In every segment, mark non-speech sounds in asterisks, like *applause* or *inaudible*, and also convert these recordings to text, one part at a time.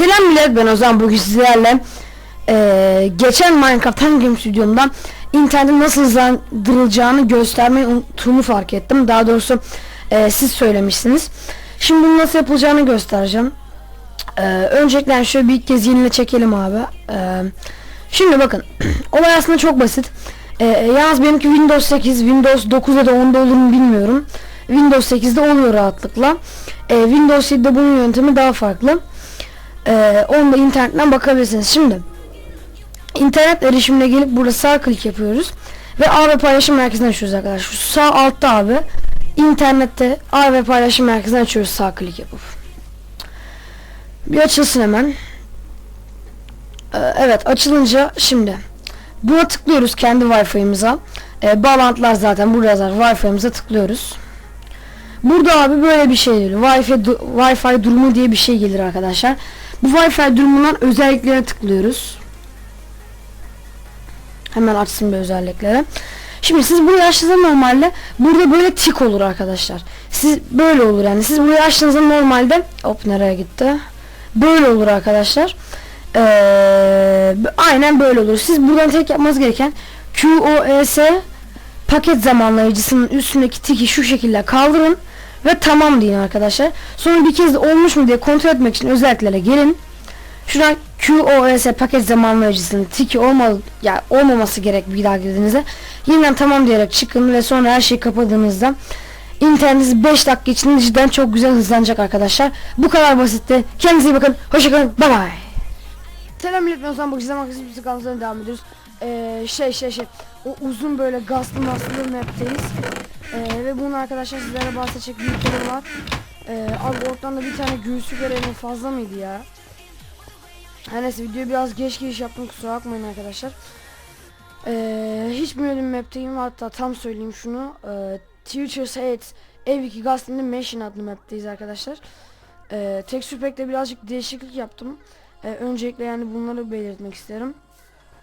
Selam millet ben Ozan bugün sizlerle eee, geçen Minecraft Hunger Games videomda internetin nasıl hızlandırılacağını göstermeyi unuttuğumu fark ettim. Daha doğrusu eee, siz söylemişsiniz. Şimdi bunu nasıl yapılacağını göstereceğim. Eee öncelikle şöyle bir kez yenile çekelim abi. Eee, şimdi bakın *clears throat* olay aslında çok basit. Eee yalnız benimki Windows 8, Windows 9 ya da 10'da olur mu bilmiyorum. Windows 8'de oluyor rahatlıkla. Eee, Windows 7'de bunun yöntemi daha farklı. Ee, onu da internetten bakabilirsiniz. Şimdi internet erişimine gelip burada sağ klik yapıyoruz ve ağ ve paylaşım merkezini açıyoruz arkadaşlar. Şu sağ altta abi internette ağ ve paylaşım merkezini açıyoruz sağ klik yapıp. Bir açılsın hemen. Ee, evet açılınca şimdi buna tıklıyoruz kendi Wi-Fi'mize. Ee, bağlantılar zaten burada yazar. Wi-Fi'mize tıklıyoruz. Burada abi böyle bir şey geliyor. Wi-Fi, Wi-Fi durumu diye bir şey gelir arkadaşlar. Bu Wi-Fi durumundan özelliklere tıklıyoruz. Hemen açsın bir özelliklere. Şimdi siz burayı açtığınızda normalde burada böyle tik olur arkadaşlar. Siz böyle olur yani. Siz burayı açtığınızda normalde hop nereye gitti? Böyle olur arkadaşlar. Ee, aynen böyle olur. Siz buradan tek yapmanız gereken QoS paket zamanlayıcısının üstündeki tiki şu şekilde kaldırın ve tamam deyin arkadaşlar. Sonra bir kez olmuş mu diye kontrol etmek için özelliklere gelin. Şuradan QoS paket zamanlayıcısının tiki olmalı ya olmaması gerek bir daha girdiğinizde yeniden tamam diyerek çıkın ve sonra her şeyi kapadığınızda internetiniz 5 dakika içinde cidden çok güzel hızlanacak arkadaşlar. Bu kadar basitti. Kendinize iyi bakın. Hoşçakalın. Bye bye. Selam millet ben Ozan Bakıcı'dan Makasım Bizi kanalına devam ediyoruz. Ee, şey şey şey o uzun böyle gazlı maslı map'teyiz. Ee, ve bunun arkadaşlar sizlere bahsedecek büyükleri var. Ee, abi ortamda bir tane göğsü görelim fazla mıydı ya? Her neyse videoyu biraz geç giriş yaptım kusura bakmayın arkadaşlar. Ee, hiç bilmediğim map'teyim hatta tam söyleyeyim şunu. Ee, Teachers Hate Ev 2 Gazlin'de Machine adlı map'teyiz arkadaşlar. Ee, Texture Pack'te birazcık değişiklik yaptım. Ee, öncelikle yani bunları belirtmek isterim.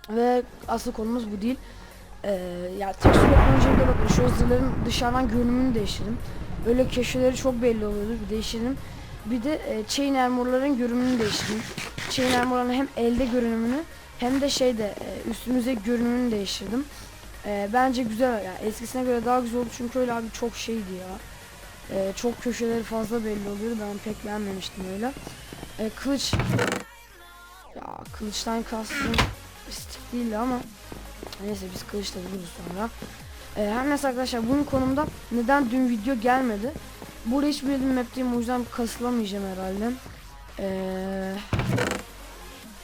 Ve asıl konumuz bu değil. Ee, ya texture pack öncelikle bakın şu hazırların dışarıdan görünümünü değiştirdim. Öyle köşeleri çok belli oluyordu bir değiştirdim. Bir de e, chain armor'ların görünümünü değiştirdim. Chain armor'ların hem elde görünümünü hem de şeyde e, üstümüze görünümünü değiştirdim. E, bence güzel yani eskisine göre daha güzel oldu çünkü öyle abi çok şeydi ya. E, çok köşeleri fazla belli oluyordu ben pek beğenmemiştim öyle. E, kılıç ya kılıçtan kastım istik değildi ama neyse biz kılıçla buluruz sonra. E, her neyse arkadaşlar bunun konumda neden dün video gelmedi? Burada hiç bildiğim map'teyim o yüzden kasılamayacağım herhalde. Ee,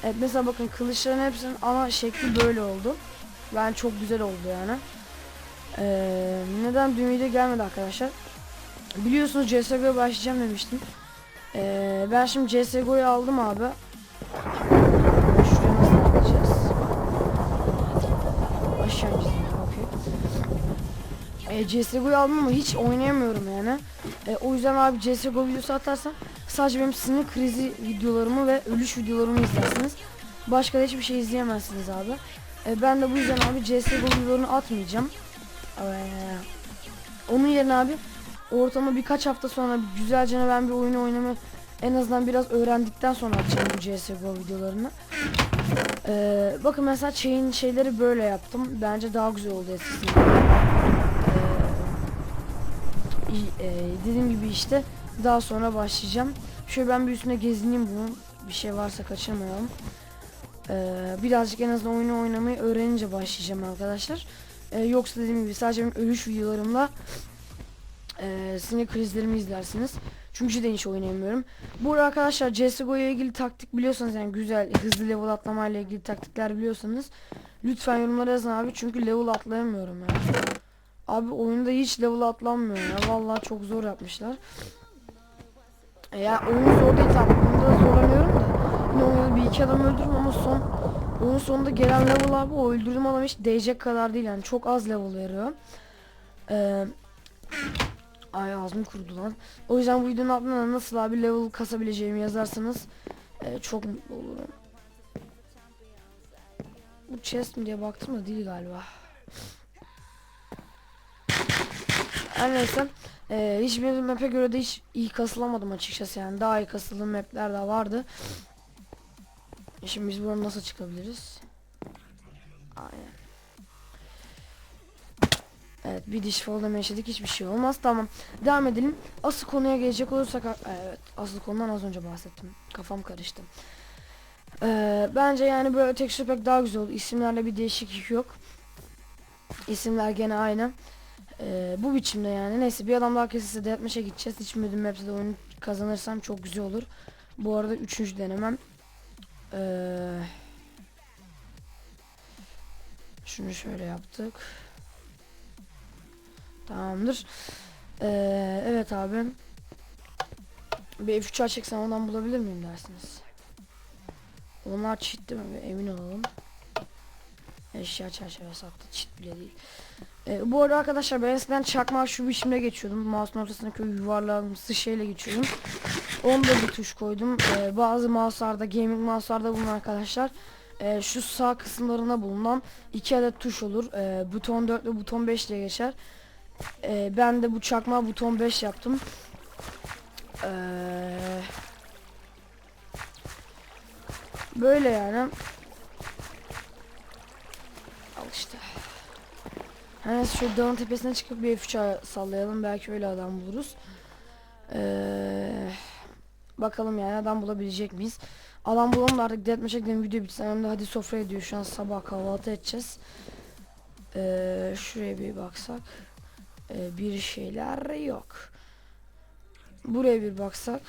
evet mesela bakın kılıçların hepsinin ana şekli böyle oldu. Ben çok güzel oldu yani. Ee, neden dün video gelmedi arkadaşlar? Biliyorsunuz CSGO'ya başlayacağım demiştim. Ee, ben şimdi CSGO'yu aldım abi. E, CSGO'yu aldım ama hiç oynayamıyorum yani. E, o yüzden abi CSGO videosu atarsan sadece benim sinir krizi videolarımı ve ölüş videolarımı izlersiniz. Başka da hiçbir şey izleyemezsiniz abi. E, ben de bu yüzden abi CSGO videolarını atmayacağım. E, onun yerine abi ortama birkaç hafta sonra güzelce ben bir oyunu oynamayı en azından biraz öğrendikten sonra atacağım bu CSGO videolarını. Ee, bakın mesela chain şeyleri böyle yaptım. Bence daha güzel oldu eskisinden. E, dediğim gibi işte daha sonra başlayacağım. Şöyle ben bir üstüne gezineyim bunun. Bir şey varsa kaçırmayalım. Ee, birazcık en azından oyunu oynamayı öğrenince başlayacağım arkadaşlar. Ee, yoksa dediğim gibi sadece benim ölüş videolarımla e, sinir krizlerimi izlersiniz. Çünkü cidden hiç oynayamıyorum. Bu arada arkadaşlar CSGO'ya ilgili taktik biliyorsanız yani güzel hızlı level atlamayla ilgili taktikler biliyorsanız lütfen yorumlara yazın abi çünkü level atlayamıyorum ya. Abi oyunda hiç level atlanmıyor ya. Vallahi çok zor yapmışlar. Ya oyun zor değil tamam. Oyunda da zorlanıyorum da. Yine oyunda bir iki adam öldürdüm ama son oyun sonunda gelen level abi o öldürdüğüm adam hiç değecek kadar değil yani çok az level veriyor. Eee Ay ağzım kurudu lan. O yüzden bu videonun altına nasıl abi level kasabileceğimi yazarsanız e, çok mutlu olurum. Bu chest mi diye baktım da değil galiba. Her neyse. E, hiçbir map'e göre de hiç iyi kasılamadım açıkçası yani. Daha iyi kasıldığım map'ler de vardı. Şimdi biz buradan nasıl çıkabiliriz? Aynen. Evet bir diş fall yaşadık hiçbir şey olmaz tamam devam edelim asıl konuya gelecek olursak evet asıl konudan az önce bahsettim kafam karıştı ee, bence yani böyle tekstür pek daha güzel oldu isimlerle bir değişiklik yok isimler gene aynı ee, bu biçimde yani neyse bir adam daha kesilse deathmatch'e gideceğiz hiç ümidim hepsi de oyunu kazanırsam çok güzel olur bu arada üçüncü denemem ee, şunu şöyle yaptık Tamamdır. Ee, evet abi. Bir F3 çeksem ondan bulabilir miyim dersiniz? Onlar cheat değil mi? Emin olalım. Eşya çerçeve sattı. Cheat bile değil. Ee, bu arada arkadaşlar ben eskiden çakma şu biçimde geçiyordum. Mouse'un ortasındaki o yuvarlağımsı şeyle geçiyordum. Onda bir tuş koydum. Ee, bazı mouse'larda, gaming mouse'larda bulunan arkadaşlar e, şu sağ kısımlarına bulunan iki adet tuş olur. E, buton 4 ve buton 5 diye geçer. Ee, ben de bu çakma buton 5 yaptım. Ee, böyle yani. Al işte. Hani şu dağın tepesine çıkıp bir F3 sallayalım. Belki öyle adam buluruz. Ee, bakalım yani adam bulabilecek miyiz? Adam bulalım da artık gidelim video bitsin. Hem de hadi sofraya diyor şu an sabah kahvaltı edeceğiz. Ee, şuraya bir baksak. Ee, bir şeyler yok. Buraya bir baksak.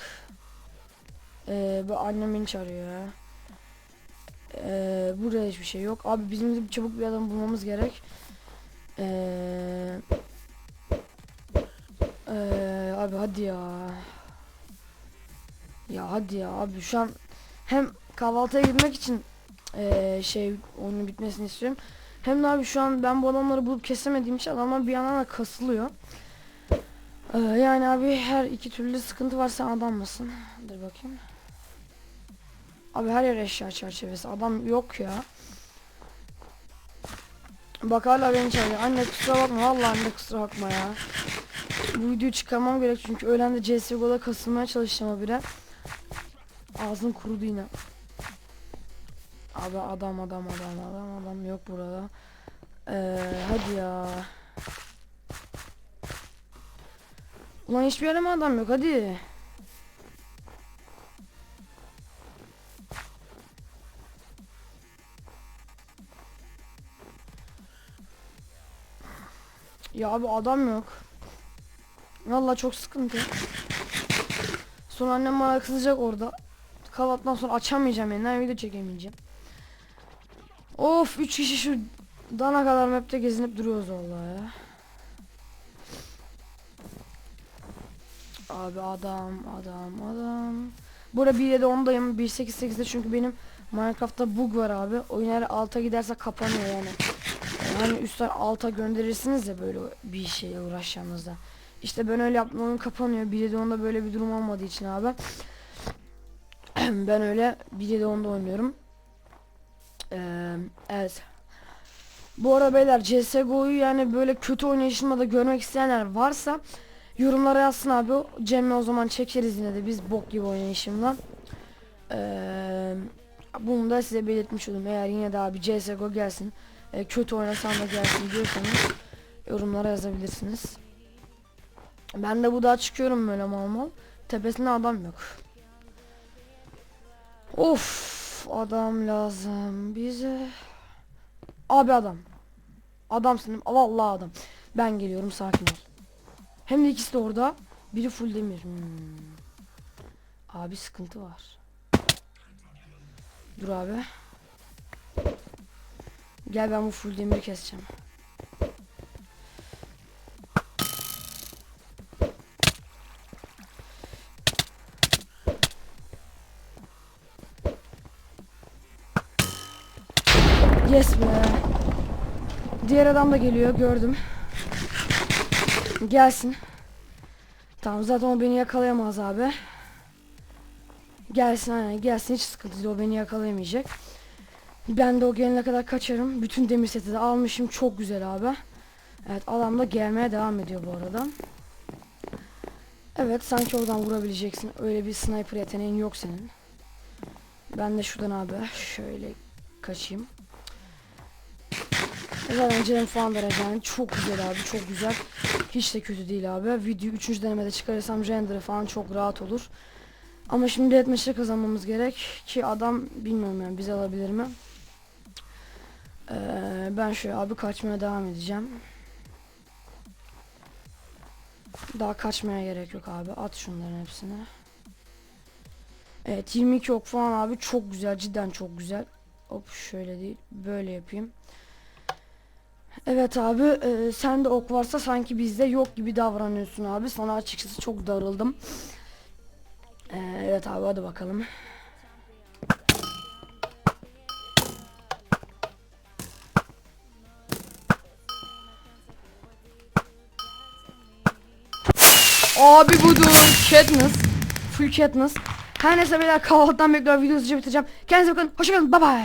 Ee, bu annem beni çağırıyor ya. Ee, buraya hiçbir şey yok. Abi bizim çabuk bir adam bulmamız gerek. Ee, ee, abi hadi ya. Ya hadi ya abi şu an hem kahvaltıya gitmek için ee, şey oyunun bitmesini istiyorum. Hem de abi şu an ben bu adamları bulup kesemediğim için adamlar bir yandan da kasılıyor. Ee, yani abi her iki türlü sıkıntı var sen adam mısın? Dur bakayım. Abi her yer eşya çerçevesi. Adam yok ya. Bak hala beni çağırıyor. Anne kusura bakma. Vallahi anne kusura bakma ya. Bu videoyu çıkarmam gerek çünkü öğlen de CSGO'da kasılmaya çalışacağım habire. Ağzım kurudu yine. Abi adam adam adam adam adam yok burada. Ee, hadi ya. Ulan hiçbir yere mi adam yok hadi. Ya abi adam yok. Vallahi çok sıkıntı. Sonra annem bana kızacak orada. Kahvaltıdan sonra açamayacağım yeniden video çekemeyeceğim. Of 3 kişi şu dana kadar map'te gezinip duruyoruz vallahi ya. Abi adam adam adam. Burada 1.7 ondayım 1.8.8'de çünkü benim Minecraft'ta bug var abi. Oyun eğer alta giderse kapanıyor yani. Hani üstten alta gönderirsiniz ya böyle bir şeyle uğraşacağınızda. İşte ben öyle yaptım oyun kapanıyor. 1.7 onda böyle bir durum olmadığı için abi. *clears throat* ben öyle 1.7 onda oynuyorum. Ee, evet. Bu arada beyler CSGO'yu yani böyle kötü oynayışımda da görmek isteyenler varsa yorumlara yazsın abi. Cem'le o zaman çekeriz yine de biz bok gibi oynayışımla. Ee, bunu da size belirtmiş oldum. Eğer yine de abi CSGO gelsin. E, kötü oynasam da gelsin diyorsanız yorumlara yazabilirsiniz. Ben de bu daha çıkıyorum böyle mal mal. Tepesinde adam yok. Of adam lazım bize. Abi adam. Adamsın. Vallahi adam. Ben geliyorum sakin ol. Hem de ikisi de orada. Biri full demir. Hmm. Abi sıkıntı var. Dur abi. Gel ben bu full demiri keseceğim. Yes be. Diğer adam da geliyor gördüm. Gelsin. Tamam zaten o beni yakalayamaz abi. Gelsin aynen gelsin hiç sıkıntı değil o beni yakalayamayacak. Ben de o gelene kadar kaçarım. Bütün demir seti de almışım çok güzel abi. Evet adam da gelmeye devam ediyor bu arada. Evet sanki oradan vurabileceksin. Öyle bir sniper yeteneğin yok senin. Ben de şuradan abi şöyle kaçayım. Zaten canım falan vereceğim. Çok güzel abi çok güzel. Hiç de kötü değil abi. Video 3. denemede çıkarırsam render'ı falan çok rahat olur. Ama şimdi etmeşe kazanmamız gerek ki adam bilmiyorum yani bizi alabilir mi? Ee, ben şöyle abi kaçmaya devam edeceğim. Daha kaçmaya gerek yok abi. At şunların hepsini. Evet 22 ok falan abi çok güzel cidden çok güzel. Hop şöyle değil böyle yapayım. Evet abi e, sende ok varsa sanki bizde yok gibi davranıyorsun abi. Sana açıkçası çok darıldım. E, evet abi hadi bakalım. Abi budur. Katniss. Full Katniss. Her neyse beyler kahvaltıdan bekliyorum. Videoyu bitireceğim. Kendinize bakın. Hoşçakalın. Bye bye.